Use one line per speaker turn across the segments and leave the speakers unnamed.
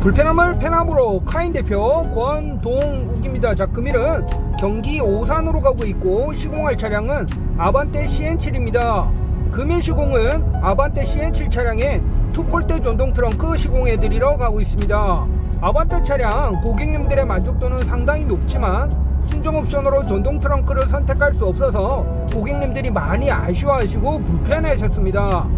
불편함을 편함으로 카인 대표 권동욱입니다. 자, 금일은 경기 오산으로 가고 있고 시공할 차량은 아반떼 CN7입니다. 금일 시공은 아반떼 CN7 차량에 투폴대 전동 트렁크 시공해드리러 가고 있습니다. 아반떼 차량 고객님들의 만족도는 상당히 높지만 순정 옵션으로 전동 트렁크를 선택할 수 없어서 고객님들이 많이 아쉬워하시고 불편해하셨습니다.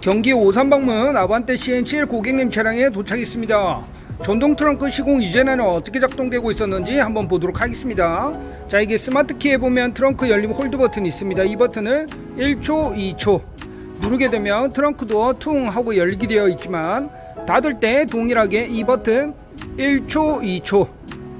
경기 오산 방문 아반떼 CN7 고객님 차량에 도착했습니다. 전동 트렁크 시공 이전에는 어떻게 작동되고 있었는지 한번 보도록 하겠습니다. 자, 이게 스마트 키에 보면 트렁크 열림 홀드 버튼이 있습니다. 이 버튼을 1초, 2초 누르게 되면 트렁크 도어 퉁 하고 열리게 되어 있지만 닫을 때 동일하게 이 버튼 1초, 2초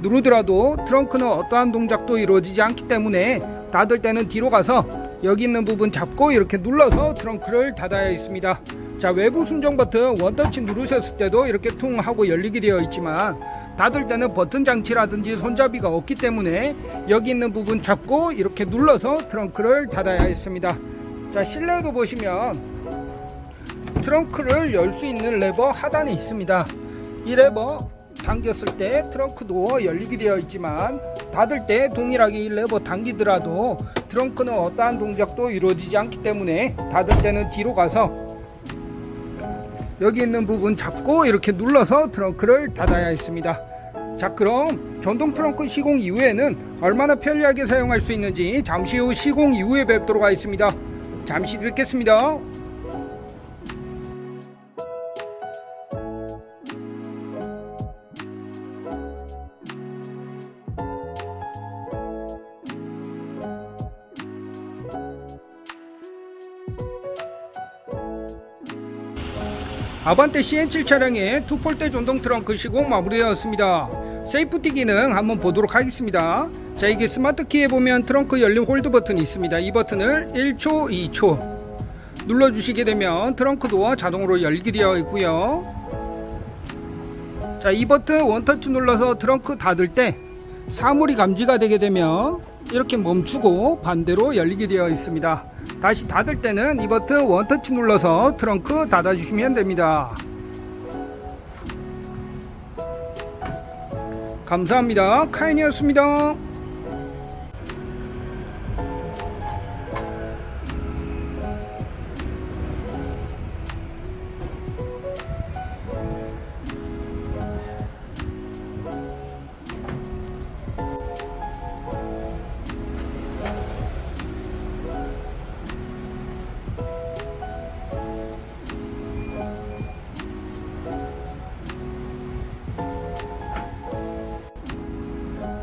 누르더라도 트렁크는 어떠한 동작도 이루어지지 않기 때문에 닫을 때는 뒤로 가서 여기 있는 부분 잡고 이렇게 눌러서 트렁크를 닫아야 있습니다. 자 외부 순정 버튼 원터치 누르셨을 때도 이렇게 퉁 하고 열리게 되어 있지만 닫을 때는 버튼 장치라든지 손잡이가 없기 때문에 여기 있는 부분 잡고 이렇게 눌러서 트렁크를 닫아야 했습니다. 자 실내도 보시면 트렁크를 열 수 있는 레버 하단에 있습니다. 이 레버 당겼을 때 트렁크 도어 열리게 되어 있지만 닫을 때 동일하게 이 레버 당기더라도 트렁크는 어떠한 동작도 이루어지지 않기 때문에 닫을 때는 뒤로 가서 여기 있는 부분 잡고 이렇게 눌러서 트렁크를 닫아야 했습니다. 자 그럼 전동 트렁크 시공 이후에는 얼마나 편리하게 사용할 수 있는지 잠시 후 시공 이후에 뵙도록 하겠습니다. 잠시 뵙겠습니다. 아반떼 CN7 차량의 투폴대 전동 트렁크 시공 마무리되었습니다. 세이프티 기능 한번 보도록 하겠습니다. 자 이게 스마트 키에 보면 트렁크 열림 홀드 버튼이 있습니다. 이 버튼을 1초, 2초 눌러주시게 되면 트렁크 도어 자동으로 열게 되어 있고요. 자 이 버튼 원터치 눌러서 트렁크 닫을 때 사물이 감지가 되게 되면 이렇게 멈추고 반대로 열리게 되어 있습니다. 다시 닫을 때는 이 버튼 원터치 눌러서 트렁크 닫아주시면 됩니다. 감사합니다. 카인이었습니다.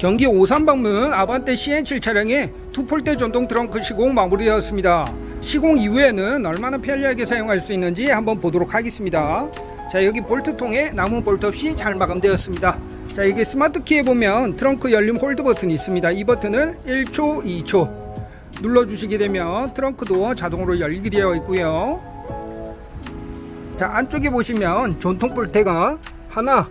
경기 오산 방문 아반떼 CN7 차량의 투폴대 전동 트렁크 시공 마무리되었습니다. 시공 이후에는 얼마나 편리하게 사용할 수 있는지 한번 보도록 하겠습니다. 자 여기 볼트통에 나무 볼트 없이 잘 마감되었습니다. 자 이게 스마트 키에 보면 트렁크 열림 홀드 버튼이 있습니다. 이 버튼을 1초, 2초 눌러주시게 되면 트렁크 도어 자동으로 열리게 되어 있고요. 자 안쪽에 보시면 전통 볼트가 하나,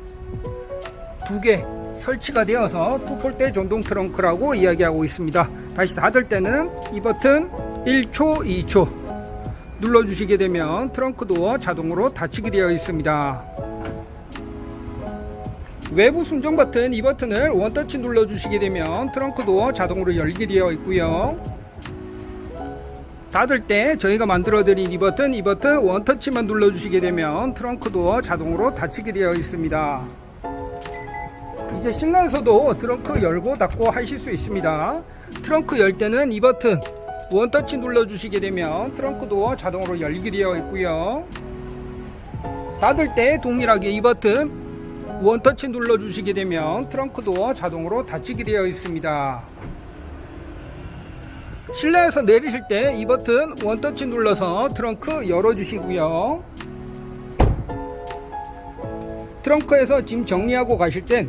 두 개, 설치가 되어서 투폴대 전동 트렁크라고 이야기하고 있습니다. 다시 닫을 때는 이 버튼 1초, 2초 눌러주시게 되면 트렁크 도어 자동으로 닫히게 되어 있습니다. 외부 순정 버튼 이 버튼을 원터치 눌러주시게 되면 트렁크 도어 자동으로 열게 되어 있고요. 닫을 때 저희가 만들어 드린 이 버튼 이 버튼 원터치만 눌러주시게 되면 트렁크 도어 자동으로 닫히게 되어 있습니다. 이제 실내에서도 트렁크 열고 닫고 하실 수 있습니다. 트렁크 열 때는 이 버튼 원터치 눌러주시게 되면 트렁크 도어 자동으로 열리게 되어 있고요. 닫을 때 동일하게 이 버튼 원터치 눌러주시게 되면 트렁크 도어 자동으로 닫히게 되어 있습니다. 실내에서 내리실 때 이 버튼 원터치 눌러서 트렁크 열어주시고요. 트렁크에서 짐 정리하고 가실 땐